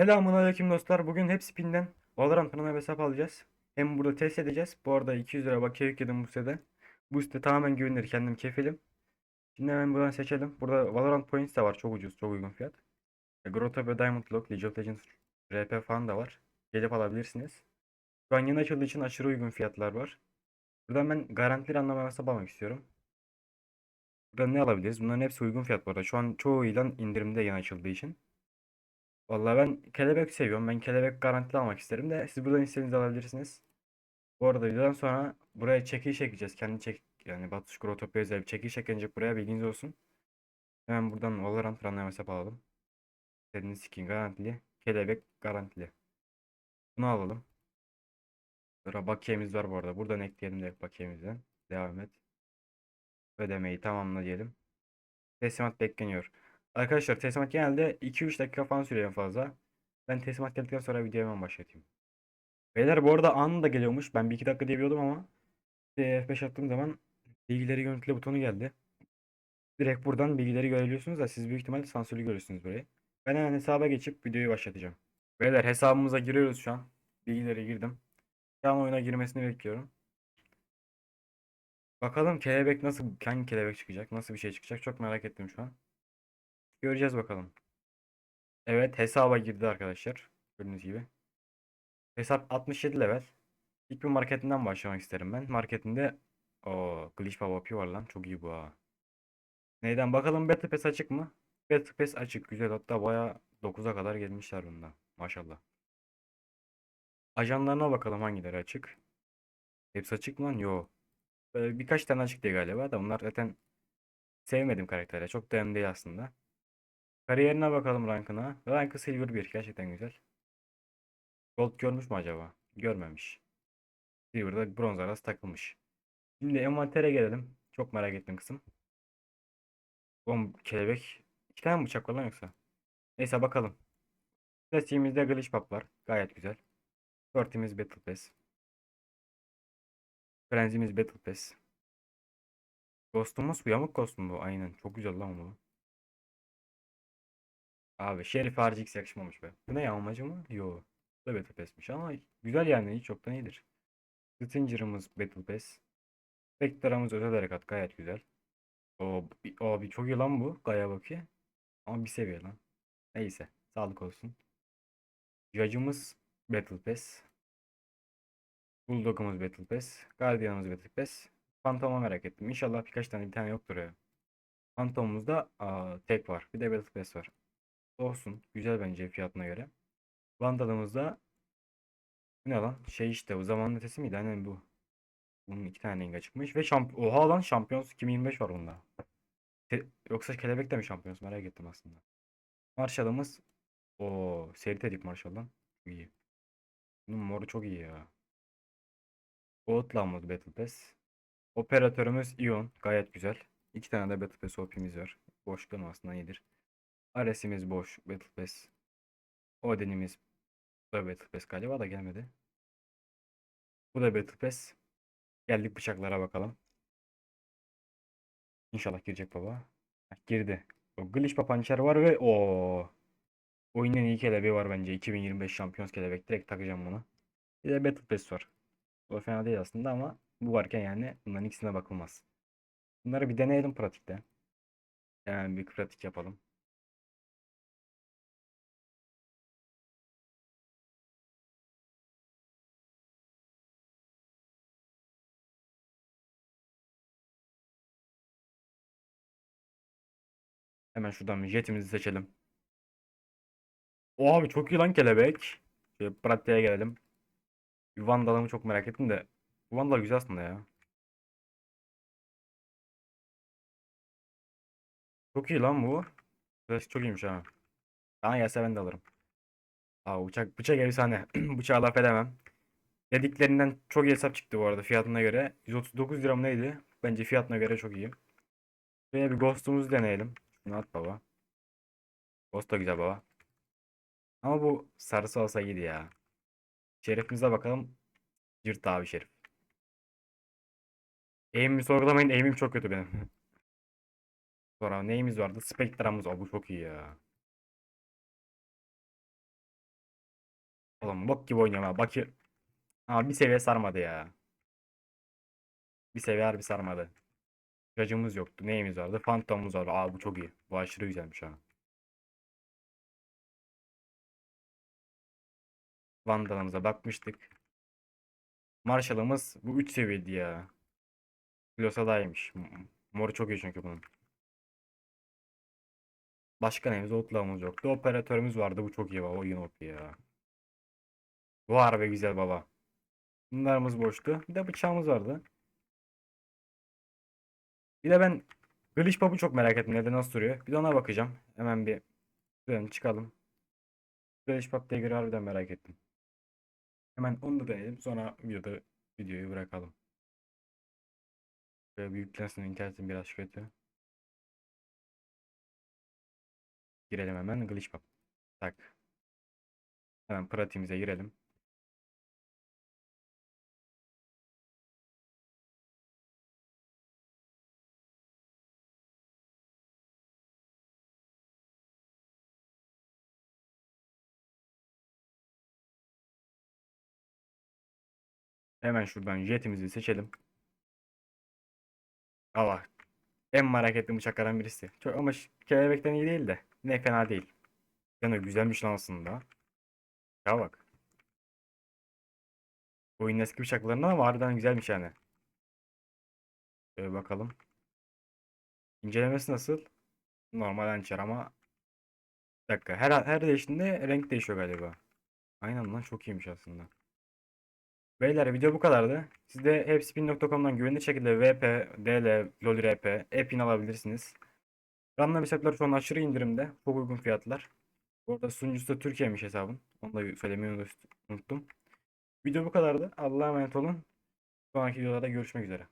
Selamun aleyküm dostlar. Bugün hep Spin'den Valorant Pınar'a hesap alacağız. Hem burada test edeceğiz. Bu arada 200 lira bakiye yükledim bu sitede. Bu site tamamen güvenilir. Kendim kefilim. Şimdi hemen buradan seçelim. Burada Valorant Points de var. Çok ucuz. Çok uygun fiyat. E, Grotto ve Diamond Lock, League of Legends RP falan da var. Gelip alabilirsiniz. Şu an yeni açıldığı için aşırı uygun fiyatlar var. Buradan ben garantili anlamaya hesap almak istiyorum. Buradan ne alabiliriz? Bunların hepsi uygun fiyat bu arada. Şu an çoğu ilan indirimde yeni açıldığı için. Vallahi ben kelebek seviyorum. Ben kelebek garantili almak isterim de siz buradan istediğinizi alabilirsiniz. Bu arada videodan sonra buraya çekiliş çekeceğiz. Kendi çek yani Batuş Grotopya özel bir çekiliş çekilecek buraya bilginiz olsun. Hemen buradan Valorant randevu hesap alalım. İstediğiniz skin garantili. Kelebek garantili. Bunu alalım. Sonra bakiyemiz var bu arada. Buradan ekleyelim de bakiyemizden. Devam et. Ödemeyi tamamla diyelim. Teslimat bekleniyor. Arkadaşlar teslimat genelde 2-3 dakika falan sürüyor en fazla. Ben teslimat geldikten sonra videoyu hemen başlatayım. Beyler bu arada anında geliyormuş. Ben 1-2 dakika diye biliyordum ama işte F5 attığım zaman bilgileri görüntüle butonu geldi. Direkt buradan bilgileri görebiliyorsunuz da siz büyük ihtimalle sansürlü görürsünüz burayı. Ben hemen hesaba geçip videoyu başlatacağım. Beyler hesabımıza giriyoruz şu an. Bilgileri girdim. Şu an oyuna girmesini bekliyorum. Bakalım kelebek nasıl, hangi kelebek çıkacak, nasıl bir şey çıkacak çok merak ettim şu an. Göreceğiz bakalım. Evet hesaba girdi arkadaşlar. Gördüğünüz gibi. Hesap 67 level. İlk bir marketinden başlamak isterim ben. Marketinde o Glitch Baba OP var lan. Çok iyi bu ha. Neyden bakalım Battle Pass açık mı? Battle Pass açık. Güzel hatta baya 9'a kadar gelmişler bunda. Maşallah. Ajanlarına bakalım hangileri açık. Hepsi açık mı lan? Yo. Böyle birkaç tane açık diye galiba da bunlar zaten sevmedim karakterler. Çok da değil aslında. Kariyerine bakalım rankına. Rankı Silver 1. Gerçekten güzel. Gold görmüş mü acaba? Görmemiş. Silver'da bronz arası takılmış. Şimdi envantere gelelim. Çok merak ettim kısım. Bom kelebek. İki tane bıçak var lan yoksa? Neyse bakalım. Klasiğimizde Glitch Pop var. Gayet güzel. Short'imiz Battle Pass. Frenzy'miz Battle Pass. Ghost'umuz bu yamuk kostüm bu. Aynen. Çok güzel lan bu. Abi Şerif hiç yakışmamış be. Bu ne yağmacı mı? Yo. Bu da Battle Pass'miş ama güzel yani hiç çoktan iyidir. Stinger'ımız Battle Pass. Spectre'ımız özel harekat gayet güzel. O abi çok iyi lan bu. Gaya bakıyor. Ama bir seviye lan. Neyse. Sağlık olsun. Judge'ımız Battle Pass. Bulldog'umuz Battle Pass. Guardian'ımız Battle Pass. Phantom'a merak ettim. İnşallah birkaç tane bir tane yoktur ya. Phantom'umuzda tek var. Bir de Battle Pass var. Olsun. Güzel bence fiyatına göre. Vandal'ımızda ne lan? Şey işte o zamanın ötesi miydi? Aynen bu. Bunun iki tane rengi çıkmış ve şamp Oha lan Champions 2025 var bunda. Ke- Yoksa kelebek de mi Champions merak ettim aslında. Marshall'ımız o seri tedik Marshall'dan. Çok iyi. Bunun moru çok iyi ya. Outlaw'ımız Battle Pass. Operatörümüz Ion. Gayet güzel. İki tane de Battle Pass OP'miz var. Boşluğun aslında iyidir. Ares'imiz boş. Battle Pass. Odin'imiz da Battle Pass galiba da gelmedi. Bu da Battle Pass. Geldik bıçaklara bakalım. İnşallah girecek baba. Girdi. O Glitch Papançer var ve o oyunun iyi kelebeği var bence. 2025 Şampiyons kelebek. Direkt takacağım bunu. Bir de Battle Pass var. O fena değil aslında ama bu varken yani bunların ikisine bakılmaz. Bunları bir deneyelim pratikte. Hemen bir pratik yapalım. Hemen şuradan jetimizi seçelim. O abi çok iyi lan kelebek. Şöyle pratiğe gelelim. Vandal'ımı çok merak ettim de. Vandal güzel aslında ya. Çok iyi lan bu. Çok iyiymiş ha. Bana gelse ben de alırım. Aa bıçak bıçak efsane. Bıçağı laf edemem. Dediklerinden çok iyi hesap çıktı bu arada fiyatına göre. 139 lira mı neydi? Bence fiyatına göre çok iyi. Şöyle bir Ghost'umuzu deneyelim. Şunu baba. Ghost da güzel baba. Ama bu sarısı olsa iyiydi ya. Şerefimize bakalım. Cırt abi şerif. Aim'imi sorgulamayın. Aim'im çok kötü benim. Sonra neyimiz vardı? Spectre'ımız. O bu çok iyi ya. Oğlum bok gibi oynuyorum ha. Bakı. Ama bir seviye sarmadı ya. Bir seviye harbi sarmadı. Cacımız yoktu. Neyimiz vardı? Phantom'umuz vardı. Aa bu çok iyi. Bu aşırı güzelmiş ha. Vandal'ımıza bakmıştık. Marshall'ımız bu 3 seviyeydi ya. Glosa daha iyiymiş. M- Moru çok iyi çünkü bunun. Başka neyimiz? Outlaw'ımız yoktu. Operatörümüz vardı. Bu çok iyi baba. Oyun OP ya. Bu harbi güzel baba. Bunlarımız boştu. Bir de bıçağımız vardı. Bir de ben Glitch Pop'u çok merak ettim. Neden nasıl duruyor? Bir de ona bakacağım. Hemen bir şuradan çıkalım. Glitch Pop diye göre harbiden merak ettim. Hemen onu da deneyelim. Sonra videoda videoyu bırakalım. Böyle bir yüklensin. internetim biraz kötü. Girelim hemen Glitch Pop. Tak. Hemen pratiğimize girelim. Hemen şuradan jetimizi seçelim. Allah. En merak ettiğim bıçaklardan birisi. Çok ama kelebekten iyi değil de. Ne fena değil. Yani güzelmiş lan aslında. Ya bak. Oyunun eski bıçaklarından ama harbiden güzelmiş yani. Şöyle bakalım. İncelemesi nasıl? Normal hançer ama bir dakika. Her her değiştiğinde renk değişiyor galiba. Aynen lan çok iyiymiş aslında. Beyler video bu kadardı. Siz de hepspin.com'dan güvenilir şekilde VP, DL, LoLRP, Epin alabilirsiniz. Random hesaplar şu an aşırı indirimde. Çok uygun fiyatlar. Bu arada sunucusu da Türkiye'miş hesabın. Onu da söylemeyi unut- unuttum. Video bu kadardı. Allah'a emanet olun. Sonraki videolarda görüşmek üzere.